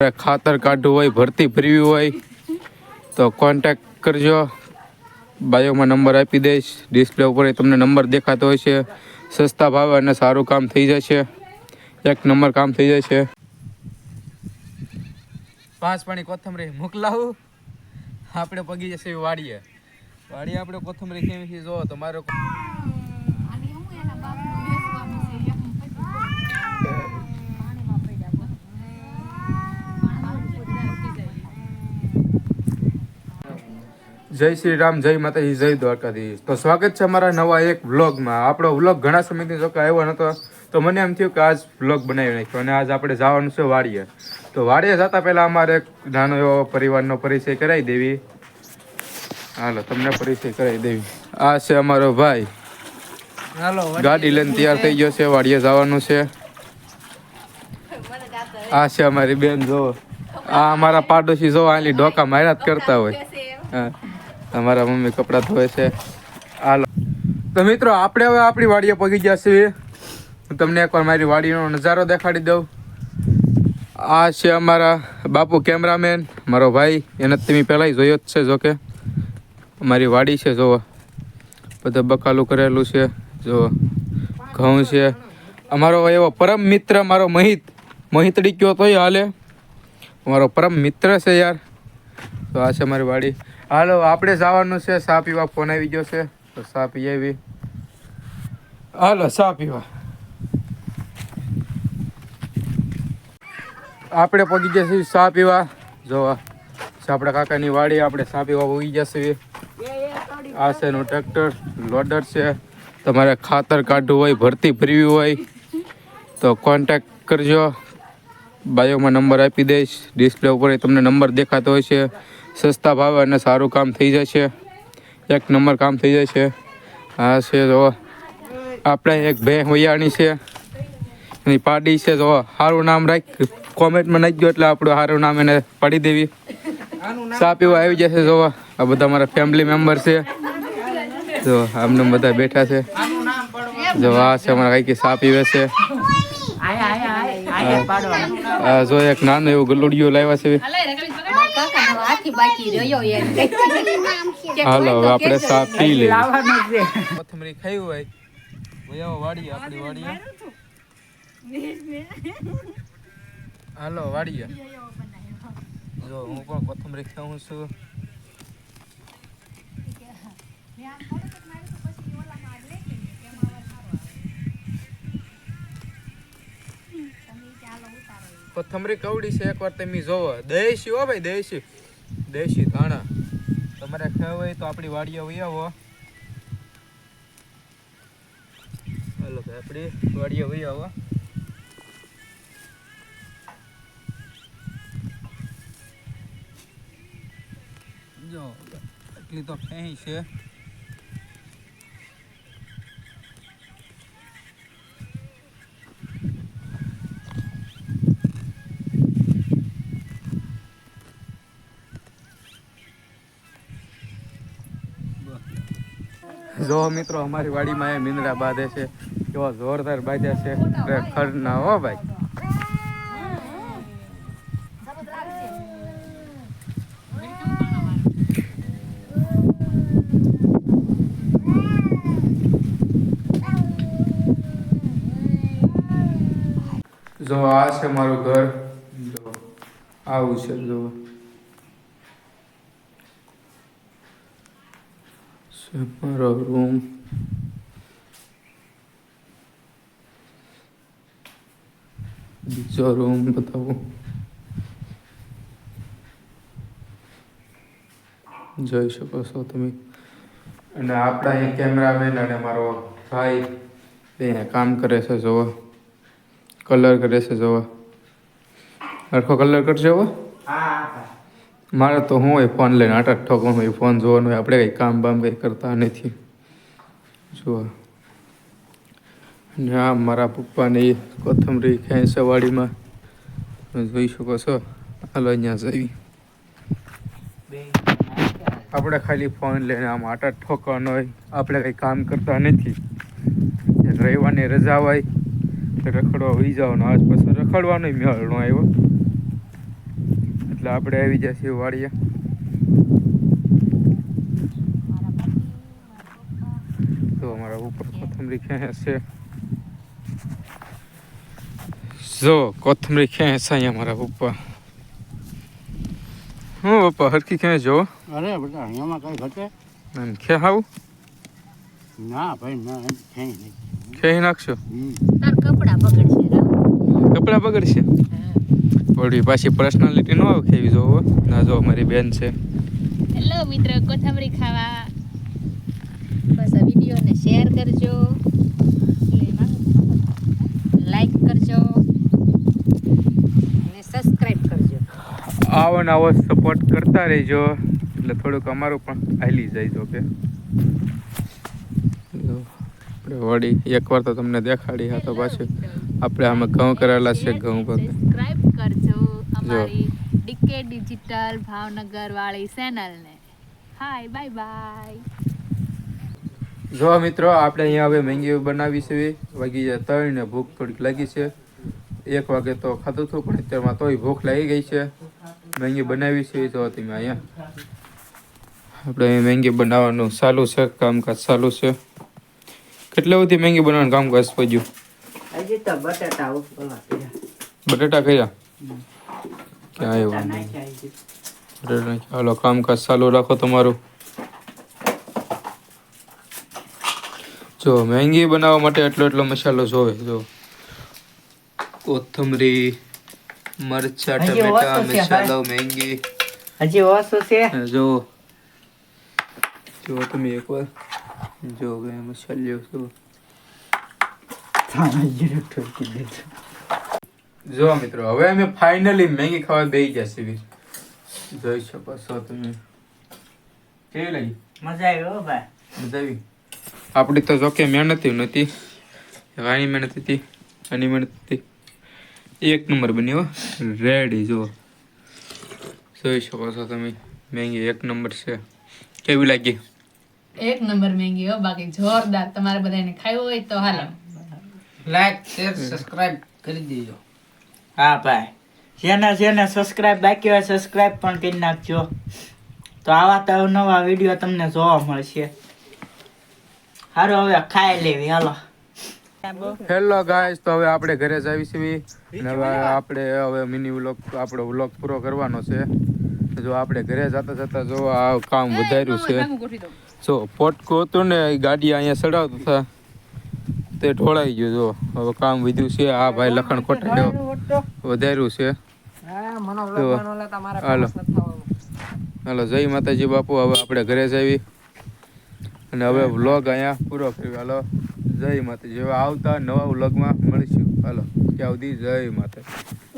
ખાતર કાઢવું હોય, ભરતી ભરવી હોય, તો કોન્ટેક્ટ કરજો. બાયોમાં નંબર આપી દઈશ. ડિસ્પ્લે ઉપર તમને નંબર દેખાતો હોય છે. સસ્તા ભાવે અને સારું કામ થઈ જશે. એક નંબર કામ થઈ જશે. પાંચ પાણી કોથમરી મોકલાવું. આપણે પગી જશે વાડીએ. વાડીએ આપણે કોથમરી કેવી છે જો અને હું એના બાપનું બેસવાનું છે એમ જય શ્રી રામ જય માતાજી જય દ્વારકાધીશ. તો સ્વાગત છે અમારા નવા એક વ્લોગમાં. આપણો વ્લોગ ઘણા સમયથી જો કે આવ્યો નતો તો મને એમ થયું કે આજ વ્લોગ બનાવી નાખ્યો અને આજ આપણે જવાનું છે વાડીએ. તો વાડીએ જતા પહેલા અમારે એક નાનો એવો પરિવારનો પરિચય કરાવી દેવી. હાલો તમને પરિચય કરાવી દેવી. આ છે અમારો ભાઈ. ગાડી લઈને તૈયાર થઈ ગયો છે વાડીએ જવાનું છે. આ છે અમારી બેન જો આ અમારા પાડોશી જો આલી ઢોકા માર્યા જ કરતા હોય. હા. અમારા મમ્મી કપડાં ધોવે છે. હાલો. તો મિત્રો, આપણે હવે આપણી વાડીએ પગી ગયા છીએ. હું તમને એકવાર મારી વાડીનો નજારો દેખાડી દઉં. આ છે અમારા બાપુ કેમેરામેન, મારો ભાઈ. એને તમે પહેલાંય જોયો જ છે, જોકે. અમારી વાડી છે, જોવો. બધા બકાલું કરેલું છે જો ઘઉં છે. અમારો એવો પરમ મિત્ર, મારો મહિત. મહિતડી કયો તોય હાલે. અમારો પરમ મિત્ર છે યાર. તો આ છે મારી વાડી. હાલો, આપણે જવાનું છે સા પીવા. ફોન આવી ગયો છે, તો સા પી આવી હાલો સા પીવા. આપણે પગી જશે સા પીવા. જોવા. આપણા કાકાની વાડી, આપણે સા પીવા પગી જશે આ છે એનું ટ્રેક્ટર, લોડર છે. તમારે ખાતર કાઢવું હોય, ભરતી ભરવી હોય, તો કોન્ટેક્ટ કરજો. બાયોમાં નંબર આપી દઈશ. ડિસ્પ્લે ઉપર તમને નંબર દેખાતો હોય છે. સસ્તા ભાવે અને સારું કામ થઈ જશે. એક નંબર કામ થઈ જશે. આ છે જો આપણે એક બે વૈયાણી છે. એની પાડી છે જો સારું નામ રાખ કોમેન્ટમાં નાખજો એટલે આપણું સારું નામ એને પાડી દેવી. ચા પીવા આવી જશે જો. આ બધા મારા ફેમિલી મેમ્બર છે. જો આમને બધા બેઠા છે. જો આ છે અમારા કઈ ચા પીવે છે. જો એક નાનું એવું ગલુડિયું લાવ્યા છે. બાકી રહ્યો એમ હાલો આપણે ચા પી લઈએ. લાવવાનું છે. કોથમરી ખાઈ હોય. વયાવો વાડીએ આપણી વાડીએ હાલો વાડીએ. જો હું પણ કોથમરી ખાઉં છું. કોથમરી કવડી છે એકવાર તમે જોવો. દેશી હો ભાઈ દેશી. દેશી ધાણા. તમારે ખાવ હોય તો આપણી વાડીએ વહી આવો. હાલો ભાઈ આપણી વાડીએ વહી આવો. જો એટલી તો ફેંઈ છે. જો મિત્રો, અમારી વાડીમાં એ મીંદડા બાંધે છે. કેવા જોરદાર બાંધ્યા છે. ખર ના હો ભાઈ. જો આ છે મારું ઘર. જો આવું છે, જો. મારો રૂમ બીજો રૂમ બતાવું. જોઈ શકો છો તમે. અને આપણા અહીંયા કેમેરામેન અને મારો ભાઈ બે અહીંયા કામ કરે છે જોવો. કલર કરે છે જોવો. સરખો કલર કરજો હા. મારે તો હું હોય ફોન લઈને આટા ઠોકવાનું હોય ફોન જોવાનું આપણે કંઈ કામ બામ કંઈ કરતા નથી. જુઓ. અને આ મારા પપ્પાને એ કોથમરી ખાઈ સવાડીમાં તમે જોઈ શકો છો. હાલો અહીંયા જઈ આપણે ખાલી ફોન લઈને આમ આટા ઠોકવાનો હોય. આપણે કંઈ કામ કરતા નથી. રવિવારની રજા હોય રખડવા વહી જવાનો. આજ પછી રખડવાનો મેળનો આવ્યો. એટલે આપણે આવી જશે વાડીએ. તો અમારા ઉપર કોથમરી ખેંચ છે. જો કોથમરી ખેંચ છે અહીંયા અમારા પપ્પા હું પપ્પા હરખી ખેંચ જો અરે બધા અહીંયામાં કઈ ઘટે? એમ ખેહાવું ના ભાઈ ના એમ ક્યાંય નહીં ખેહી નાખશો? હમ. તાર કપડા બગડશે રા. કપડાં બગડશે? વળી પાછી પર્સનાલિટી ન આવે કેવી જોવો ના જો અમારી બેન છે. હેલો મિત્રો. કોથમરી ખાવા. બસ આ વિડીયોને શેર કરજો. લાઈક કરજો. અને સબસ્ક્રાઇબ કરજો. આવો ને આવો સપોર્ટ કરતા રહેજો. એટલે થોડુંક અમારું પણ હાલી જાય જો કે આપણે વળી એકવાર તો તમને દેખાડી હા તો પાછું. આપણે આમાં ઘઉં કરેલા છે ઘઉં પગ સબસ્ક્રાઇબ કરજો. અમારી ડીકે ડિજિટલ ભાવનગર વાળી ચેનલને. હાય બાય બાય જો મિત્રો આપણે અહીંયા હવે મેંગી બનાવી છે. વાગી જાય ત્રણ ને ભૂખ થોડીક લાગી છે. એક વાગે તો ખાધું હતું પણ અત્યારમાં તોય ભૂખ લાગી ગઈ છે. મેંગી બનાવી છે જો તમે અહીંયા. આપણે અહીં મેંગી બનાવવાનું ચાલુ છે કામકાજ ચાલુ છે. કેટલા બધી મેંગી બનાવવાનું કામકાજ પડ્યું બટાટા ક્યાં બટેટા નાખ્યા. હાલો કામકાજ ચાલુ રાખો તમારું. જો મેંગી બનાવવા માટે એટલો એટલો મસાલો જોવે જો. કોથમરી મરચા ટમેટા મસાલો મેંગી. હજી ઓછો છે? જો. જો તમે એકવાર જો ગયા મસાલ્યો જો. જો મિત્રો હવે અમે ફાઇનલી મેંગી ખાવા બેસી જશે જોઈ શકો છો તમે. કેવી લાગી? મજા આવી હો ભાઈ. મજા આવી? આપણી તો જોકે મહેનત નથી રાણી મહેનત હતી આની મહેનત હતી. એક નંબર બન્યો રેડી જુઓ. જોઈ શકો છો તમે. મેંગી એક નંબર છે. કેવી લાગી? એક નંબર મેંગી હો બાકી જોરદાર. તમારે બધાને ખાવું હોય તો હાલો. લાઈક શેર સબસ્ક્રાઇબ કરી દેજો. હા ભાઈ. જેને જેને સબસ્ક્રાઇબ બાકી હોય સબસ્ક્રાઇબ પણ કરી નાખજો. તો આવા તો નવા વીડિયો તમને જોવા મળશે. સારું હવે ખાઈ લેવી. હાલો. હેલો ગાઈસ તો હવે આપણે ઘરે જ આવી છીએ અને હવે આપણે હવે મિની વ્લોગ આપણો વ્લોગ પૂરો કરવાનો છે. જો આપણે ઘરે જતા જતા જો આ કામ વધાર્યું છે. જો પોટકું હતું ને ગાડી અહીંયા ચડાવતું હતા. તે ઢોળાઈ ગયું જો. હવે કામ વધ્યું છે. આ ભાઈ લખણ કોટાડ્યો વધાર્યું છે. હાલો. હાલો જય માતાજી બાપુ. હવે આપણે ઘરે જવી અને હવે વ્લોગ અહીંયા પૂરો કર્યો. હાલો જય માતાજી. હવે આવતા નવા વ્લોગમાં મળીશું. હાલો ત્યાં સુધી જય માતાજી.